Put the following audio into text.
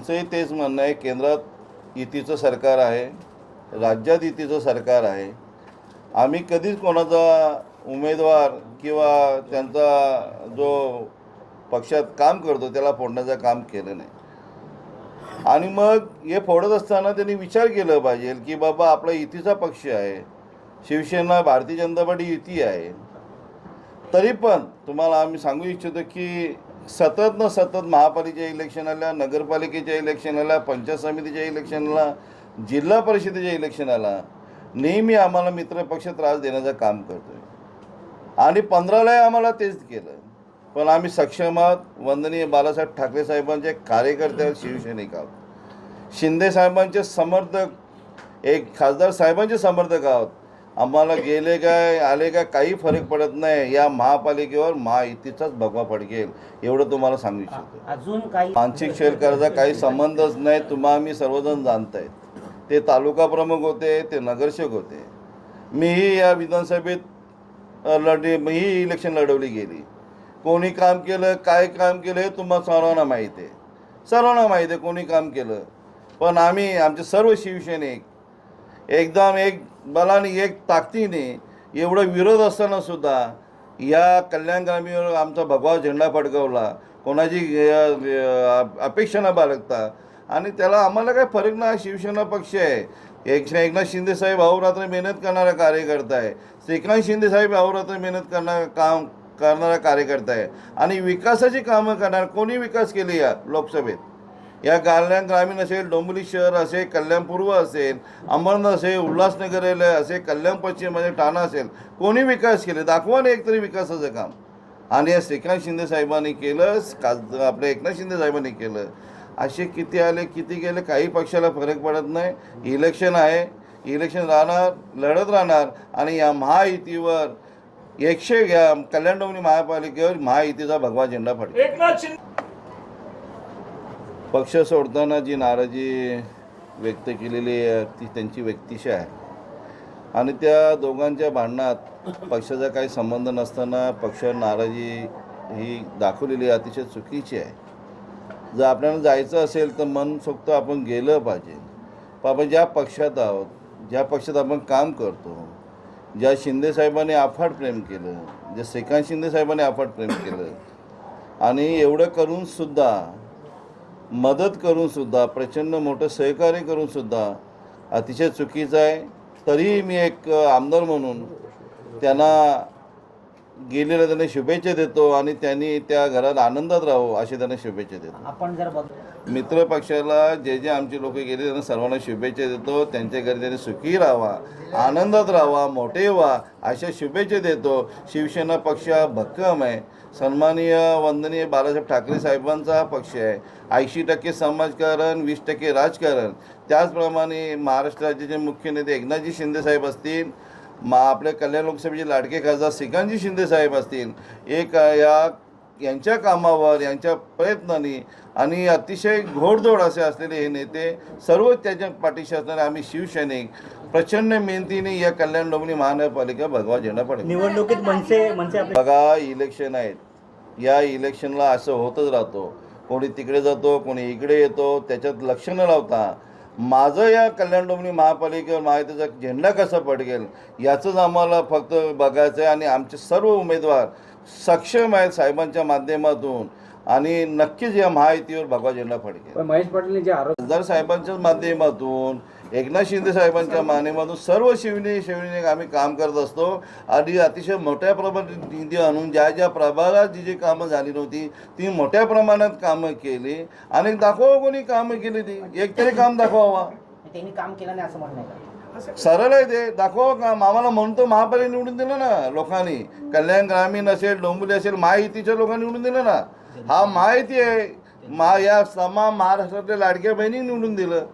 आमचंही तेच म्हणणं आहे केंद्रात युतीचं सरकार आहे राज्यात युतीचं सरकार आहे. आम्ही कधीच कोणाचा उमेदवार किंवा त्यांचा जो पक्षात काम करतो त्याला फोडण्याचं काम केलं नाही. आणि मग हे फोडत असताना त्यांनी विचार केला पाहिजे की बाबा आपला युतीचा पक्ष आहे शिवसेना भारतीय जनता पार्टी युती आहे. तरी पण तुम्हाला आम्ही सांगू इच्छितो की सतत न सतत महापालिकेच्या इलेक्शनाला नगरपालिकेच्या इलेक्शनाला पंचायत समितीच्या इलेक्शनला जिल्हा परिषदेच्या इलेक्शनाला नेहमी आम्हाला मित्रपक्ष त्रास देण्याचं काम करतो आहे आणि पंधरालाही आम्हाला तेच केलं. पण आम्ही सक्षम आहोत. वंदनीय बाळासाहेब ठाकरे साहेबांचे कार्यकर्ते शिवसैनिक आहोत. शिंदे साहेबांचे समर्थक एक खासदार साहेबांचे समर्थक आहोत. आम्हाला गेले काय आले काय काही फरक पडत नाही. या महापालिकेवर महायुतीचाच भगवा फडकेल एवढं तुम्हाला सांगू इच्छितो. अजून काही मानसिक शेअरकराचा काही संबंधच नाही तुम्हा आम्ही सर्वजण जाणतायत ते तालुका प्रमुख होते ते नगरसेवक होते. मीही या विधानसभेत अ, लढे मीही इलेक्शन लढवली गेली. कोणी काम केलं काय काम केलं हे तुम्हाला सर्वांना माहीत आहे. सर्वांना माहीत आहे कोणी काम केलं. पण आम्ही आमचे सर्व शिवसैनिक एकदम एक बलाने एक ताकदीने एवढा विरोध असताना सुद्धा या कल्याण आमचा भगवा झेंडा फडकवला. कोणाची अपेक्षा न बाळगता. आणि त्याला आम्हाला काय फरक नाही शिवसेना पक्ष आहे. एक एकनाथ शिंदेसाहेब अहोरात्र मेहनत करणारा कार्यकर्ता आहे. श्रीकांत शिंदेसाहेब अहोरात्र मेहनत करणारा काम करणारा कार्यकर्ता आहे. आणि विकासाची कामं करणार कोणी विकास केली या लोकसभेत? या कल्याण ग्रामीण असेल डोंबिवली शहर असेल कल्याण पूर्व असेल अंबरनाथ असेल उल्हासनगर असेल कल्याण पश्चिम असेल ठाणा असेल कोणी विकास केले? दाखवा ना एकतरी विकासाचं काम. आणि या श्रीकांत शिंदे साहेबांनी केलं का आपल्या एकनाथ शिंदे साहेबांनी केलं. असे किती आले किती गेले काही पक्षाला फरक पडत नाही. इलेक्शन आहे. इलेक्शन राहणार लढत राहणार. आणि या महायुतीवर एकशे घ्या कल्याण डोंबिवली महापालिकेवर महायुतीचा भगवा झेंडा फडकेल. एकनाथ शिंदे पक्ष सोडताना जी नाराजी व्यक्त केलेली आहे ती त्यांची व्यक्तिशा आहे. आणि त्या दोघांच्या भांडणात पक्षाचा काही संबंध नसताना पक्ष नाराजी ही दाखवलेली अतिशय चुकीची आहे. जर आपल्याला जायचं असेल तर मन सोक्त आपण गेलं पाहिजे. पण आपण ज्या पक्षात आहोत ज्या पक्षात आपण काम करतो ज्या शिंदेसाहेबांनी अफाट प्रेम केलं ज्या श्रीकांत शिंदेसाहेबांनी अफाट प्रेम केलं आणि एवढं करूनसुद्धा मदत करूनसुद्धा प्रचंड मोठं सहकार्य करूनसुद्धा अतिशय चुकीचं आहे. तरीही मी एक आमदार म्हणून त्यांना गेलेल्या त्यांना शुभेच्छा देतो आणि त्यांनी त्या घरात आनंदात राहावं असे त्यांना शुभेच्छा देतो. आपण जर बघ मित्र पक्षाला जे जे आमचे लोक गेले त्यांना सर्वांना शुभेच्छा देतो. त्यांच्या घरी त्यांनी सुखी राहावा आनंदात राहावा मोठे व्हा अशा शुभेच्छा देतो. शिवसेना पक्ष भक्कम आहे. सन्माननीय वंदनीय बाळासाहेब ठाकरे साहेबांचा पक्ष आहे. ऐंशी टक्के समाजकारण वीस टक्के राजकारण. त्याचप्रमाणे महाराष्ट्र राज्याचे मुख्य नेते एकनाथजी शिंदे साहेब असतील मा आपल्या कल्याण लोकसभेचे लाडके खासदार श्रीकांतजी शिंदे साहेब असतील एक या यांच्या कामावर यांच्या प्रयत्नांनी आणि अतिशय घोडदौड असे असलेले हे नेते सर्व त्याच्या पाठीशी असणारे आम्ही शिवसैनिक प्रचंड मेहनतीने या कल्याण डोंबिवली महानगरपालिका भगवा झेंडा पडेल निवडणुकीत मनसे मनसे आपले बघा इलेक्शन आहेत. या इलेक्शनला असं होतच राहतो. कोणी तिकडे जातो कोणी इकडे येतो त्याच्यात लक्ष न लावता माझं या कल्याण डोंबिवली महापालिकेवर माहितीचा झेंडा कसा पडकेल याचंच आम्हाला फक्त बघायचं आहे आणि आमचे सर्व उमेदवार सक्षम आहेत साहेबांच्या माध्यमातून. आणि नक्कीच या महायुतीवर भगवा झेंडा फडकेल महेश पाटील जे आरोप खासदार साहेबांच्याच माध्यमातून एकनाथ शिंदे साहेबांच्या माध्यमातून सर्व शिवने शिवने आम्ही काम करत असतो. आणि अतिशय मोठ्या प्रमाणात निधी आणून ज्या ज्या प्रभागात जी जी कामं झाली नव्हती ती मोठ्या प्रमाणात कामं केली. आणि दाखवा कोणी कामं केली ती. एक तरी काम दाखवावा. त्यांनी काम केलं नाही असं म्हणणं? सरळ आहे ते. दाखवा काम आम्हाला म्हणतो महापालिका निवडून दिलं ना लोकांनी. कल्याण ग्रामीण असेल डोंबिवली असेल महायुतीच्या लोकांनी निवडून दिलं ना. हा महायुती आहे. मा या समा महाराष्ट्रातल्या लाडक्या बहिणी निवडून दिलं.